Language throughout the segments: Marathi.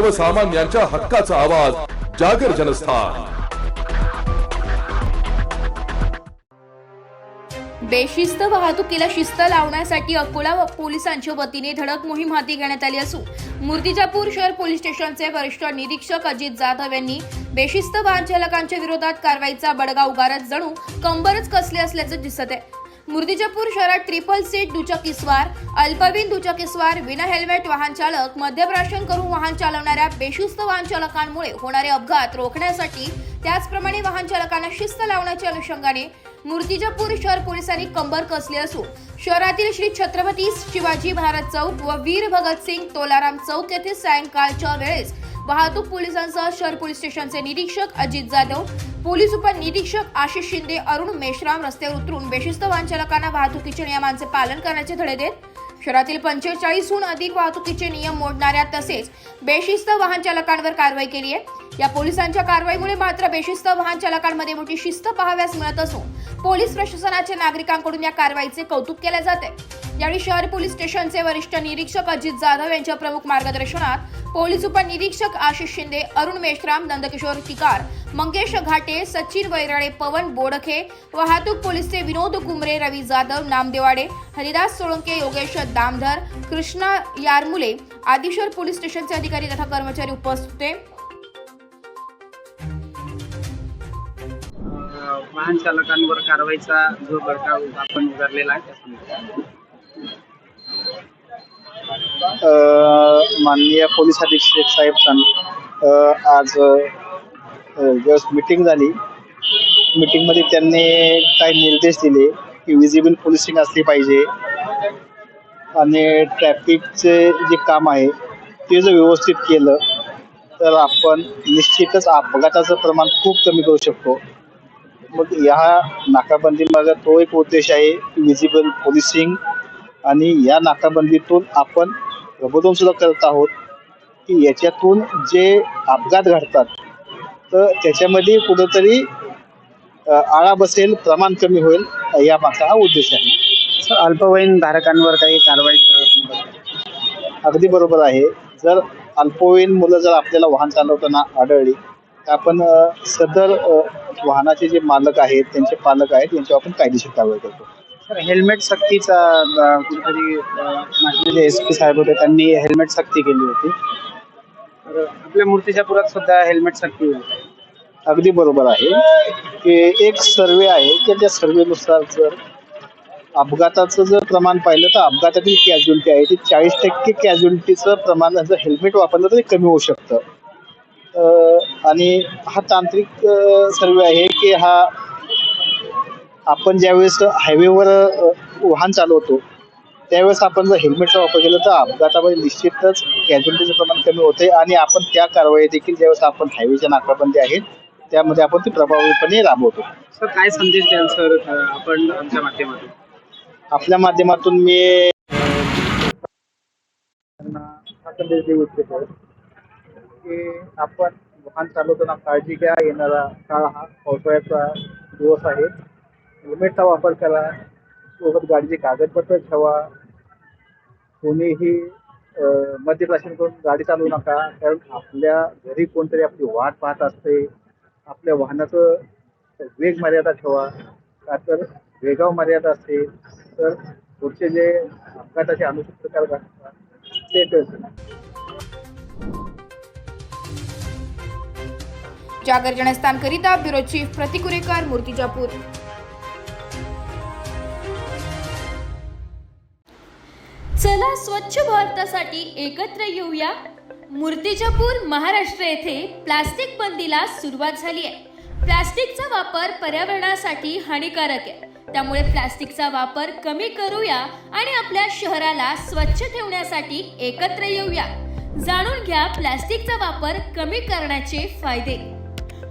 सर्वसामान्यांच्या हक्काचा आवाज जागर जनस्थान. बेशिस्त वाहतुकीला शिस्त लावण्यासाठी अकोला पोलिसांच्या वतीने धडक मोहीम हाती घेण्यात आली असून मूर्तिजापूर शहर पोलीस स्टेशनचे वरिष्ठ निरीक्षक अजित जाधव यांनी बेशिस्त वाहन चालकांच्या विरोधात कारवाईचा बडगा उगारत जणू कंबरच कसले असल्याचं दिसत आहे. मूर्तिजापूर शहरात ट्रिपल सीट दुचाकीस्वार अल्पवीन दुचाकीस्वार विना हेल्मेट वाहन चालक मद्यप्राशन करून वाहन चालवणाऱ्या बेशुस्त वाहन चालकांमुळे होणारे अपघात रोखण्यासाठी त्याचप्रमाणे वाहन चालकांना शिस्त लावण्याच्या अनुषंगाने मूर्तिजापूर शहर पोलिसांनी कंबर कसली असून शहरातील श्री छत्रपती शिवाजी महाराज चौक व वीर भगतसिंग तोलाराम चौक येथे सायंकाळच्या वेळेस वाहतूक पोलिसांसह शहर पोलीस स्टेशनचे निरीक्षक अजित जाधव पोलीस उपनिरीक्षक आशिष शिंदे अरुण मेश्राम रस्त्यावर उतरून बेशिस्त वाहन चालकांना वाहतुकीच्या नियमांचे पालन करण्याचे धडे देत शहरातील पंचेचाळीसहून अधिक वाहतुकीचे नियम मोडणाऱ्या तसेच बेशिस्त वाहन चालकांवर कारवाई केली आहे. या पोलिसांच्या कारवाईमुळे मात्र बेशिस्त वाहन चालकांमध्ये मोठी शिस्त पाहाव्यास मिळत असून पोलीस प्रशासनाच्या नागरिकांकडून या कारवाईचे कौतुक केले जाते. यावेळी शहर पोलीस स्टेशनचे वरिष्ठ निरीक्षक अजित जाधव यांच्या प्रमुख मार्गदर्शनात पोलीस उपनिरीक्षक आशिष शिंदे अरुण मेश्राम नंदकिशोर टिकार मंगेश घाटे सचिन वैराळे पवन बोडखे वाहतूक पोलीसचे विनोद कुमरे रवी जाधव नामदेवाडे हरिदास सोळंके योगेश दामधर कृष्णा यारमुले आदिशोर पोलीस स्टेशनचे अधिकारी तथा कर्मचारी उपस्थित होते. वाहन चालकांवर कारवाईचा जो बडकाव आपण उभारलेला आहे माननीय पोलीस अधीक्षक साहेब आज जस्ट मीटिंग झाली. मिटिंगमध्ये त्यांनी काही निर्देश दिले की विजिबल पोलिसिंग असली पाहिजे. आणि ट्रॅफिकचे जे काम आहे ते जर व्यवस्थित केलं तर आपण निश्चितच अपघाताचं प्रमाण खूप कमी करू शकतो. मग ह्या नाकाबंदीमागे तो एक उद्देश आहे विजिबल पोलिसिंग. आणि या नाकाबंदीतून आपण प्रबोधन सुद्धा करत आहोत की याच्यातून जे अपघात घडतात तर त्याच्यामध्ये कुठंतरी आळा बसेल प्रमाण कमी होईल या मागचा हा उद्देश आहे. सर अल्पवयीन धारकांवर काही कारवाई अगदी बरोबर आहे. जर अल्पवयीन मुलं जर आपल्याला वाहन चालवताना आढळली आपण सदर वाहनाचे जे मालक आहेत त्यांचे पालक आहेत यांच्यावर आपण कायदेशीर कारवाई करतो. सर हेल्मेट सक्तीचा कुठेतरी एस पी साहेब होते त्यांनी हेल्मेट सक्ती केली होती. तर आपल्या मूर्तिजापुरात सुद्धा हेल्मेट सक्ती होती. अगदी बरोबर आहे की एक सर्वे आहे की त्या सर्वेनुसार जर अपघाताचं जर प्रमाण पाहिलं तर अपघातातील कॅज्युलिटी आहे. ती चाळीस टक्के कॅज्युलिटीचं प्रमाण जर हेल्मेट वापरलं तर ते कमी होऊ शकतं. आणि हा तांत्रिक सर्वे आहे की हा आपण ज्यावेळेस हायवेवर वाहन चालवतो त्यावेळेस आपण जर हेल्मेटचा वापर केला तर अपघातामध्ये निश्चितच कॅज्युलिटीचं प्रमाण कमी होते आणि आपण त्या कारवाई देखील ज्यावेळेस आपण हायवेच्या नाकाबंदी आहेत त्यामध्ये आपण ती प्रभावीपणे राबवतो. सर काय संदेश द्याल सर आपण आमच्या माध्यमातून? आपल्या माध्यमातून मी हा संदेश देऊ इच्छितो. की आपण वाहन चालवताना काळजी घ्या. येणारा काळ हा पावसाळ्याचा दिवस आहे. हेल्मेटचा वापर करा. सोबत गाडीचे कागदपत्र ठेवा. कोणीही अं, मद्यप्राशन करून गाडी चालवू नका. कारण आपल्या घरी कोणतरी आपली वाट पाहत असते. आपल्या वाहनाचं वेग मर्यादा ठेवा. का तर वेगाव मर्यादा असते. तर पुढचे जे अपघाताचे अनुसूचित प्रकार घडतात ते जागर जनस्थानकरिता ब्युरो चीफ प्रतिकुरेकर मूर्तिजापूर चला स्वच्छ भारतासाठी एकत्र येऊया. मूर्तिजापूर महाराष्ट्र येथे प्लास्टिक बंदीला सुरुवात झाली आहे. प्लास्टिकचा वापर पर्यावरणासाठी हानिकारक आहे. त्यामुळे प्लास्टिकचा वापर कमी करूया आणि आपल्या शहराला स्वच्छ ठेवण्यासाठी एकत्र येऊया. जाणून घ्या प्लास्टिकचा वापर कमी करण्याचे फायदे.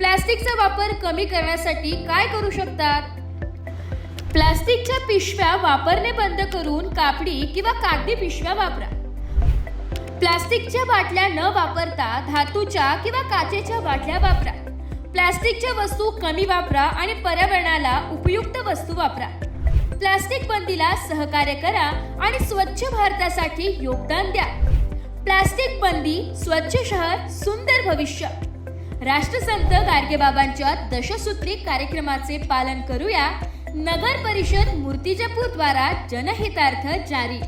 प्लास्टिकचा वापर कमी करण्यासाठी काय करू शकतात? प्लास्टिकच्या पिशव्या वापरणे बंद करून कापडी किंवा कागदी पिशव्या वापरा. प्लास्टिकच्या बाटल्या न वापरता धातूच्या किंवा काचेच्या बाटल्या वापरा. प्लास्टिकच्या वस्तू कमी वापरा आणि पर्यावरणाला उपयुक्त वस्तू वापरा. प्लास्टिक बंदीला सहकार्य करा आणि स्वच्छ भारतासाठी योगदान द्या. प्लास्टिक बंदी स्वच्छ शहर सुंदर भविष्य. राष्ट्रसंत गाडगेबाबांच्या दशसूत्री कार्यक्रमाचे पालन करूया. नगर परिषद मूर्तिजापूर द्वारा जनहितार्थ जारी.